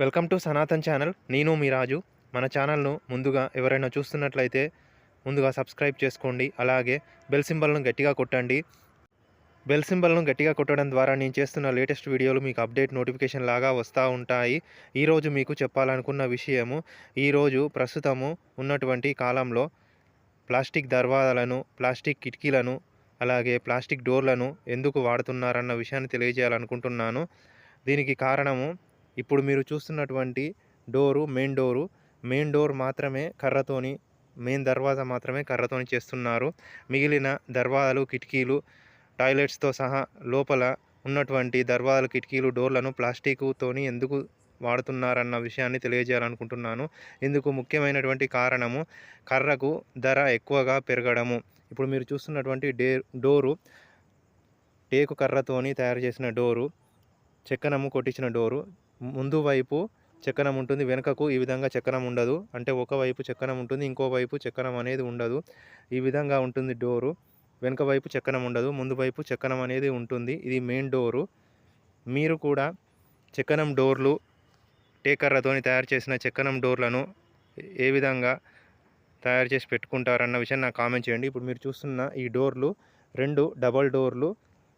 Welcome to Sanatan channel. నేను మీ రాజు. మన ఛానల్ను ముందుగా ఎవరైనా చూస్తున్నట్లయితే ముందుగా సబ్స్క్రైబ్ చేసుకోండి. అలాగే బెల్ సింబల్ను గట్టిగా కొట్టండి. బెల్ సింబల్ను గట్టిగా కొట్టడం ద్వారా నేను చేస్తున్న లేటెస్ట్ వీడియోలు మీకు అప్డేట్ నోటిఫికేషన్ లాగా వస్తూ ఉంటాయి. ఈరోజు మీకు చెప్పాలనుకున్న విషయము ఈరోజు ప్రస్తుతము ఉన్నటువంటి కాలంలో ప్లాస్టిక్ దర్వాజలను ప్లాస్టిక్ కిటికీలను అలాగే ప్లాస్టిక్ డోర్లను ఎందుకు వాడుతున్నారన్న విషయాన్ని తెలియజేయాలనుకుంటున్నాను. దీనికి కారణము ఇప్పుడు మీరు చూస్తున్నటువంటి door main door main door మాత్రమే కర్రతోని మెయిన్ దర్వాజా మాత్రమే కర్రతోని చేస్తున్నారు. మిగిలిన దర్వాజాలు కిటికీలు టాయిలెట్స్తో సహా లోపల ఉన్నటువంటి దర్వాజాలు కిటికీలు డోర్లను ప్లాస్టిక్తోని ఎందుకు వాడుతున్నారన్న విషయాన్ని తెలియజేయాలనుకుంటున్నాను. ఇందుకు ముఖ్యమైనటువంటి కారణము కర్రకు ధర ఎక్కువగా పెరగడము. ఇప్పుడు మీరు చూస్తున్నటువంటి డే డోరు టేకు కర్రతోని తయారు చేసిన డోరు చెక్కనము కొట్టించిన డోరు ముందు వైపు చక్రం ఉంటుంది వెనుకకు ఈ విధంగా చక్రం ఉండదు. అంటే ఒకవైపు చక్రం ఉంటుంది ఇంకోవైపు చక్రం అనేది ఉండదు. ఈ విధంగా ఉంటుంది డోరు. వెనుక వైపు చక్రం ఉండదు ముందు వైపు చక్రం అనేది ఉంటుంది. ఇది మెయిన్ డోరు. మీరు కూడా చక్రం డోర్లు టేకర్రతోని తయారు చేసిన చక్రం డోర్లను ఏ విధంగా తయారు చేసి పెట్టుకుంటారన్న విషయం నాకు కామెంట్ చేయండి. ఇప్పుడు మీరు చూస్తున్న ఈ డోర్లు రెండు డబల్ డోర్లు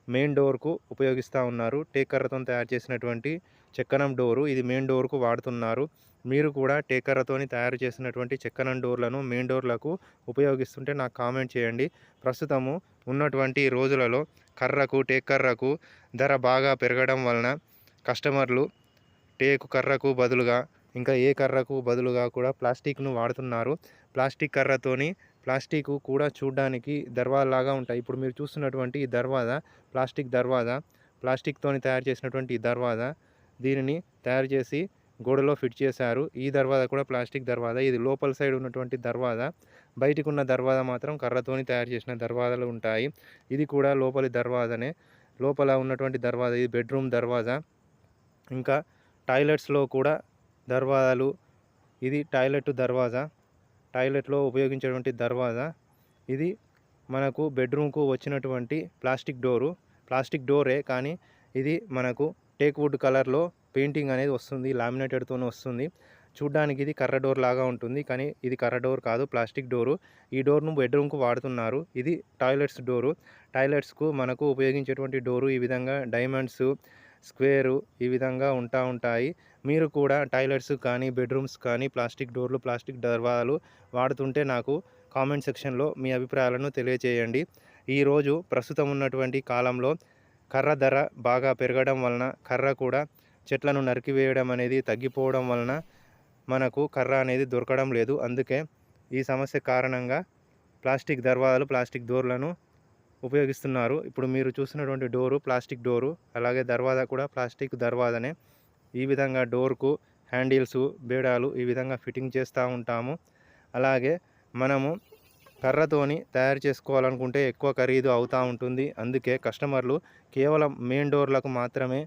మెయిన్ డోర్కు ఉపయోగిస్తూ ఉన్నారు. టేకర్రతో తయారు చేసినటువంటి చెక్కనం డోరు ఇది మెయిన్ డోర్కు వాడుతున్నారు. మీరు కూడా టేకర్రతోని తయారు చేసినటువంటి చెక్కనం డోర్లను మెయిన్ డోర్లకు ఉపయోగిస్తుంటే నాకు కామెంట్ చేయండి. ప్రస్తుతము ఉన్నటువంటి రోజులలో కర్రకు టేకర్రకు ధర బాగా పెరగడం వలన కస్టమర్లు టేకు కర్రకు బదులుగా ఇంకా ఏ కర్రకు బదులుగా కూడా ప్లాస్టిక్ను వాడుతున్నారు. ప్లాస్టిక్ కర్రతోని ప్లాస్టిక్ కూడా చూడడానికి దర్వాజాలాగా ఉంటాయి. ఇప్పుడు మీరు చూస్తున్నటువంటి ఈ దర్వాజా ప్లాస్టిక్ దర్వాజా ప్లాస్టిక్తోని తయారు చేసినటువంటి ఈ దర్వాజా దీనిని తయారు చేసి గోడలో ఫిట్ చేశారు. ఈ దర్వాజా కూడా ప్లాస్టిక్ దర్వాజా. ఇది లోపల సైడ్ ఉన్నటువంటి దర్వాజా. బయటికి ఉన్న దర్వాజా మాత్రం కర్రతోని తయారు చేసిన దర్వాజాలు ఉంటాయి. ఇది కూడా లోపలి దర్వాజానే. లోపల ఉన్నటువంటి దర్వాజా ఇది బెడ్రూమ్ దర్వాజా. ఇంకా టాయిలెట్స్లో కూడా దర్వాజాలు. ఇది టాయిలెట్ దర్వాజా. టాయిలెట్లో ఉపయోగించేటువంటి దర్వాజా. ఇది మనకు బెడ్రూమ్కు వచ్చినటువంటి ప్లాస్టిక్ డోరు. ప్లాస్టిక్ డోరే కానీ ఇది మనకు టేక్ వుడ్ కలర్లో పెయింటింగ్ అనేది వస్తుంది లామినేటెడ్తోనే వస్తుంది. చూడ్డానికి ఇది కర్ర డోర్ లాగా ఉంటుంది కానీ ఇది కర్ర డోర్ కాదు ప్లాస్టిక్ డోరు. ఈ డోర్ను బెడ్రూమ్కు వాడుతున్నారు. ఇది టాయిలెట్స్ డోరు. టాయిలెట్స్కు మనకు ఉపయోగించేటువంటి డోరు ఈ విధంగా డైమండ్స్ స్క్వేరు ఈ విధంగా ఉంటా ఉంటాయి. మీరు కూడా టాయిలెట్స్ కానీ బెడ్రూమ్స్ కానీ ప్లాస్టిక్ డోర్లు ప్లాస్టిక్ దర్వాలు వాడుతుంటే నాకు కామెంట్ సెక్షన్లో మీ అభిప్రాయాలను తెలియజేయండి ఈరోజు ప్రస్తుతం ఉన్నటువంటి కాలంలో కర్ర ధర బాగా పెరగడం వలన కర్ర కూడా చెట్లను నరికివేయడం అనేది తగ్గిపోవడం వలన మనకు కర్ర అనేది దొరకడం లేదు. అందుకే ఈ సమస్య కారణంగా ప్లాస్టిక్ దర్వాజాలు ప్లాస్టిక్ డోర్లను ఉపయోగిస్తున్నారు. ఇప్పుడు మీరు చూసినటువంటి డోరు ప్లాస్టిక్ డోరు అలాగే దర్వాజా కూడా ప్లాస్టిక్ దర్వాజానే. ఈ విధంగా డోర్కు హ్యాండిల్స్ బేడాలు ఈ విధంగా ఫిట్టింగ్ చేస్తూ ఉంటాము. అలాగే మనము కర్రతోని తయారు చేసుకోవాలనుకుంటే ఎక్కువ ఖరీదు అవుతూ ఉంటుంది. అందుకే కస్టమర్లు కేవలం మెయిన్ డోర్లకు మాత్రమే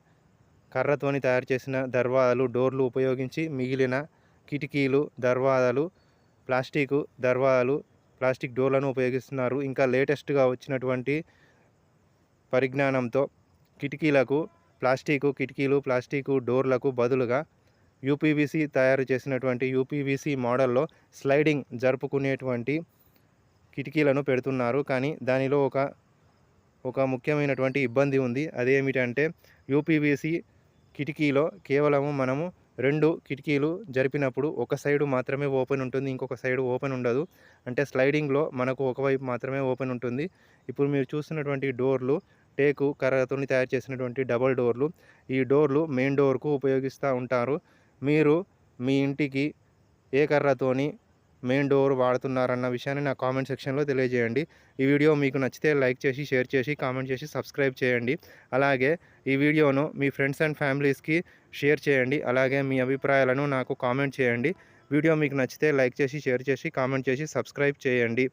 కర్రతోని తయారు చేసిన దర్వాజాలు డోర్లు ఉపయోగించి మిగిలిన కిటికీలు దర్వాజాలు ప్లాస్టిక్ దర్వాజాలు ప్లాస్టిక్ డోర్లను ఉపయోగిస్తున్నారు. ఇంకా లేటెస్ట్గా వచ్చినటువంటి పరిజ్ఞానంతో కిటికీలకు ప్లాస్టిక్ కిటికీలు ప్లాస్టిక్ డోర్లకు బదులుగా యూపీవీసీ తయారు చేసినటువంటి యూపీవీసీ మోడల్లో స్లైడింగ్ జరుపుకునేటువంటి కిటికీలను పెడుతున్నారు. కానీ దానిలో ఒక ఒక ముఖ్యమైనటువంటి ఇబ్బంది ఉంది. అదేమిటంటే యూపీవీసీ కిటికీలో కేవలము మనము రెండు కిటికీలు జరిపినప్పుడు ఒక సైడు మాత్రమే ఓపెన్ ఉంటుంది ఇంకొక సైడు ఓపెన్ ఉండదు. అంటే స్లైడింగ్లో మనకు ఒకవైపు మాత్రమే ఓపెన్ ఉంటుంది. ఇప్పుడు మీరు చూస్తున్నటువంటి డోర్లు టేకు కర్రతో తయారు చేసినటువంటి డబల్ డోర్లు ఈ డోర్లు మెయిన్ డోర్కు ఉపయోగిస్తూ ఉంటారు. మీరు మీ ఇంటికి ఏ కర్రతోని మెయిన్ డోర్ వాడుతున్నారన్న విషయాన్ని నా కామెంట్ సెక్షన్లో తెలియజేయండి. ఈ వీడియో మీకు నచ్చితే లైక్ చేసి షేర్ చేసి కామెంట్ చేసి సబ్స్క్రైబ్ చేయండి. అలాగే ఈ వీడియోను మీ ఫ్రెండ్స్ అండ్ ఫ్యామిలీస్కి షేర్ చేయండి. అలాగే మీ అభిప్రాయాలను నాకు కామెంట్ చేయండి. వీడియో మీకు నచ్చితే లైక్ చేసి షేర్ చేసి కామెంట్ చేసి సబ్స్క్రైబ్ చేయండి.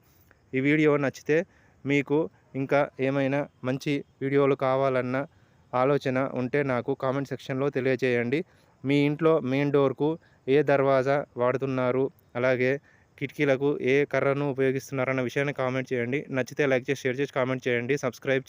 ఈ వీడియో నచ్చితే మీకు ఇంకా ఏమైనా మంచి వీడియోలు కావాలన్న ఆలోచన ఉంటే నాకు కామెంట్ సెక్షన్లో తెలియజేయండి. మీ ఇంట్లో మెయిన్ డోర్కు ఏ దర్వాజా వాడుతున్నారు? అలాగే కిటికీలకు ఏ కర్రను ఉపయోగిస్తున్నారన్న విషయాన్ని కామెంట్ చేయండి. నచ్చితే లైక్ చేసి షేర్ చేసి కామెంట్ చేయండి. సబ్స్క్రైబ్